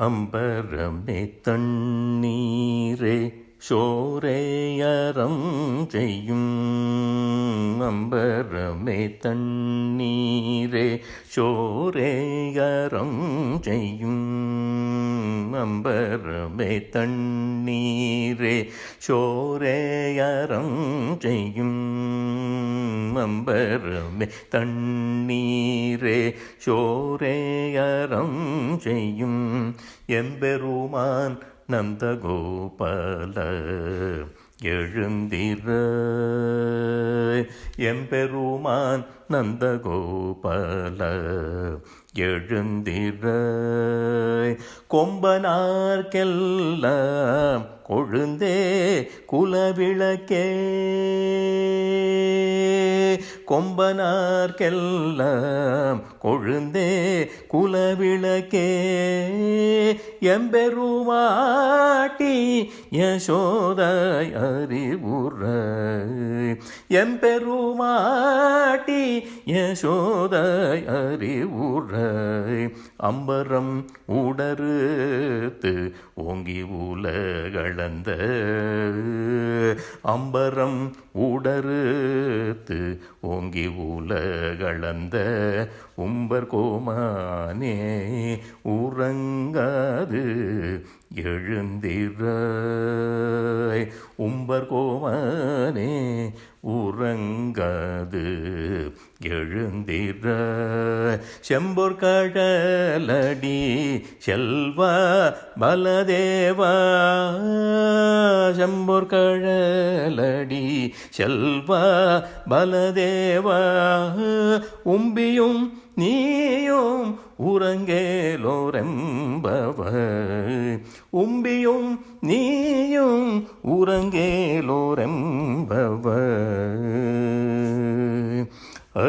அம்பரமே தண்ணீரே சோரேயரம் செய்யும். அம்பரமே தண்ணீரே சோரேயரம் செய்யும். அம்பரமே தண்ணீரே சோரேயரம் செய்யும். அம்பரமே தண்ணீரே சோரேயரம் செய்யும் எம்பெருமான் நந்தகோபால எழுந்திர. எம்பெருமான் நந்தகோபால எழுந்திர கொம்பனார்க்கெல்லாம் கொழுந்தே குலவிளக்கே. கொம்பனார்க்கெல்லாம் கொழுந்தே குலவிளக்கே. எம்பெருமாட்டி யசோதாய் அறிவுற எம்பெருமாட்டி யசோதாய் அறிவுரை. அம்பரம் உடறுத்து ஓங்கி உலகளந்த. அம்பரம் உடறுத்து ஓங்கி உலகளந்த. உம்பர் கோமானே உறங்காது எழுந்திராய் உம்பர் கோமனே உறங்காது. எழுந்திராய் செம்பொர் கடலடி செல்வா பலதேவா. செம்பொர் கழலடி செல்வா பலதேவா. உம்பியும் நீயும் உறங்கேலோரெம்பவ உம்பியும் நீயும் உறங்கேலோரெம்பவ அ